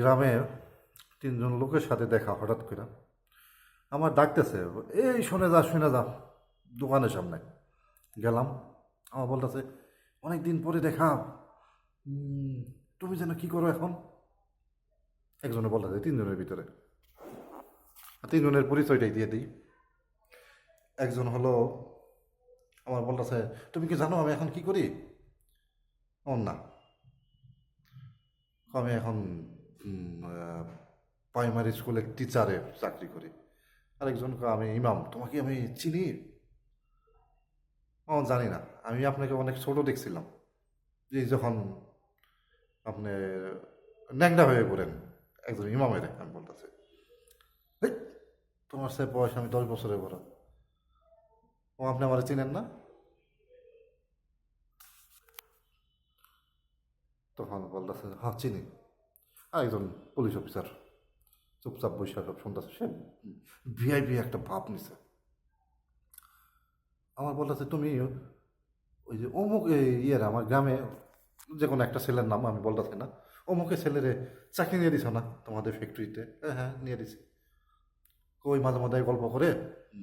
গ্রামে তিনজন লোকের সাথে দেখা হঠাৎ করে। আমার ডাকতেছে, এই শুনে যা শুনে যা, দোকানের সামনে। গেলাম। আমার বলতেছে অনেক দিন পরে দেখা। তুমি যেন কি করো এখন? একজনে বলতেছে, তিনজনের ভিতরে। তিনজনের পরিচয়টাই দিয়ে দিই। একজন হলো, আমার বলতেছে, তুমি কি জানো আমি এখন কি করি? ও না। আমি এখন প্রাইমারি স্কুলে টিচারে চাকরি করি। আরেকজন কয়, আমি ইমাম তোমাকে আমি চিনি? ও জানি না। আমি আপনাকে অনেক ছোট দেখছিলাম। যে যখন আপনি ন্যাংডা হয়ে ঘুরেন একজন ইমামের আমি বলতেছি "হেই, তোমার সে বয়স আমি দশ বছরের বড়। ও আপনি আমার চিনেন না? তখন বলতেছে হ্যাঁ চিনি। একজন পুলিশ অফিসার চুপচাপ বৈশাখ সব শুনতেছে সে ভিআইপি একটা ভাব নিছে। আমার বলতেছে তুমি ওই যে অমুক ইয়ের আমার গ্রামে যে কোনো একটা ছেলের নাম আমি বলতেছি না, অমুকের ছেলেরে চাকরি নিয়ে দিছ না তোমাদের ফ্যাক্টরিতে হ্যাঁ হ্যাঁ নিয়ে দিছি। ওই মাঝে মাঝে গল্প করে,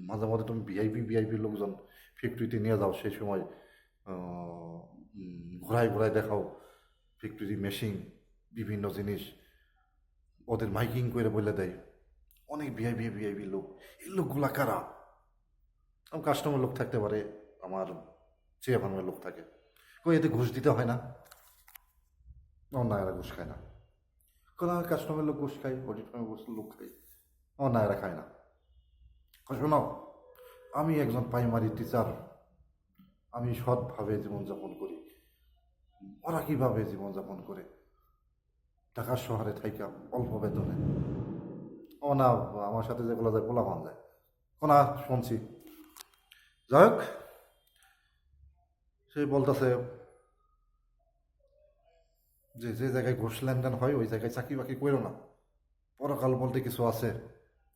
মাঝে মাঝে তুমি ভিআইপি ভিআইপি লোকজন ফ্যাক্টরিতে নিয়ে যাও, সেই সময় ঘোরায় ঘোরায় দেখাও ফ্যাক্টরি মেশিন বিভিন্ন জিনিস ওদের মাইকিং করে বলে দেয়। অনেক ভিআইপি ভিআইপি লোক। এই লোকগুলা কারা? আমার কাস্টমার লোক থাকতে পারে, আমার চেয়ে ভাঙার লোক থাকে। কই, এতে ঘুষ দিতে হয় না? অন্যায়রা ঘুষ খায় না। কোনো কাস্টমার লোক ঘুষ খায় অডিট ফার্মে বসে লোক খায়। অন্যায়রা খায় না। শোনো, আমি একজন প্রাইমারি টিচার আমি সৎভাবে জীবনযাপন করি। ওরা কীভাবে জীবনযাপন করে? ঢাকা শহরে থাইকা অল্প বেতনে। ও না, আমার সাথে যেগুলো যায় পোলা পান যায়। কোনা, শুনছি। যাই হোক, সে বলতেছে, যে যে জায়গায় ঘুষ লেনদেন হয়, ওই জায়গায় চাকরি বাকরি করো না। পরকাল বলতে কিছু আছে।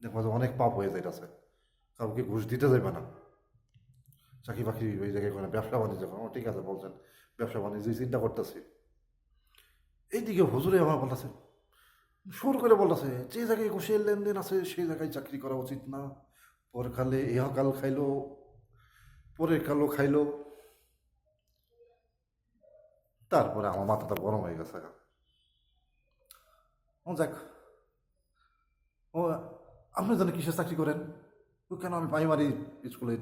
দেখো যে অনেক পাপ হয়ে যাইতেছে। কাউকে ঘুষ দিতে যাবে না। চাকরি বাকরি ওই জায়গায় করে ব্যবসা বাণিজ্য করো। ঠিক আছে, বলছেন। ব্যবসা বাণিজ্য চিন্তা করতেছি। এইদিকে হুজুরে আমার বলতেছে, সুর করে বলতেছে, যে জায়গায় ঘুষের লেনদেন আছে, সেই জায়গায় চাকরি করা উচিত না। পরকালে ইহকাল খাইলো, পরের কালো খাইলো। তারপরে আমার মাথাটা গরম হয়ে গেছে। ও যাক, ও, আপনি জানেন কিসের চাকরি করেন? ও কেন আমি প্রাইমারি স্কুলের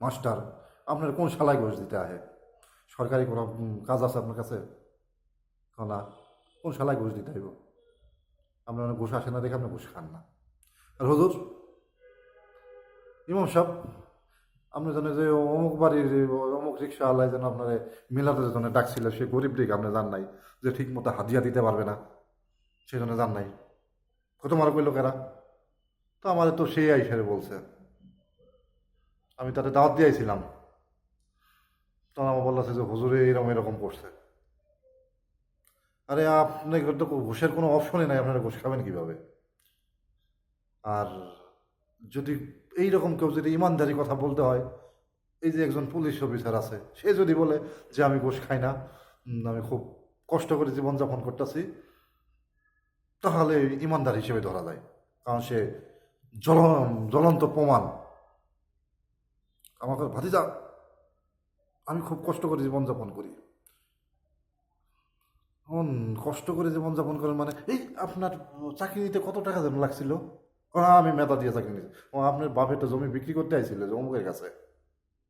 মাস্টার আপনার কোন শালায় ঘুষ দিতে আহে? সরকারি কোনো কাজ আছে আপনার কাছে? না, কোন শালায় ঘুষ দিতে হইব? আপনার ঘুষ আসে না দেখে আপনি ঘুষ খান না। আর হুজুর, ইমাম সাহেব, আপনি জানেন যে অমুক বাড়ির অমুক রিক্সা আল্লাহ যেন আপনার মিলাদের জন্য ডাকছিল, সে গরিব দিকে আপনি জান নাই যে ঠিক মতো হাদিয়া দিতে পারবে না, সেই জন্য জান নাই। কত মারা কইল কেরা? তো আমাদের তো সেই আইসারে বলছে। আমি তাতে দাওয়াত দিয়েছিলাম তখন আমার বলছে যে হুজুরে এরকম এরকম করছে। আরে আপনি তো ঘুষের কোনো অপশনই নাই, আপনারা ঘোষ খাবেন কীভাবে? আর যদি এই রকম কেউ যদি ইমানদারি কথা বলতে হয়, এই যে একজন পুলিশ অফিসার আছে, সে যদি বলে যে আমি ঘোষ খাই না আমি খুব কষ্ট করে জীবনযাপন করতেছি, তাহলে ইমানদার হিসেবে ধরা যায়। কারণ সে জল জ্বলন্ত প্রমাণ। আমাকে ভাতিজা, আমি খুব কষ্ট করে জীবনযাপন করি। এখন কষ্ট করে জীবনযাপন করেন মানে এই আপনার চাকরি নিতে কত টাকা যেন লাগছিল? আমি মেধা দিয়ে চাকরি নিয়েছি ও, আপনার বাপের তো জমি বিক্রি করতে আইছিল যে অমুকের কাছে।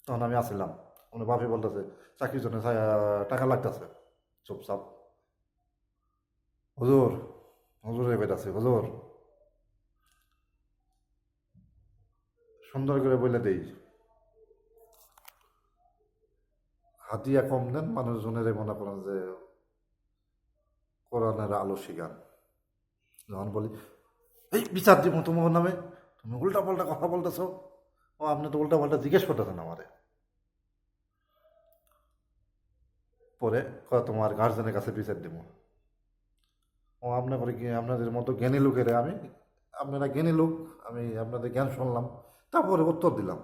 তখন আমি আসছিলাম আমার বাপে বলতেছে, চাকরির জন্য টাকা লাগতেছে। চুপচাপ হুজুর হুজুরের বেট আছে হুজুর। সুন্দর করে বলে দেই। হাতিয়া কম দেন মানুষজনের মনে করেন যে কোরআনের আলো শিগান যখন বলি, এই বিচার দিব তোমার নামে, তুমি উল্টা পাল্টা কথা বলতেছ। ও, আপনি তো উল্টা পাল্টা জিজ্ঞেস করতেছেন আমারে। পরে তোমার গার্জেনের কাছে বিচার দিব। ও আপনার আপনাদের মতো জ্ঞানী লোকের আমি, আপনারা জ্ঞানী লোক, আমি আপনাদের জ্ঞান শুনলাম। তারপরে উত্তর দিলাম।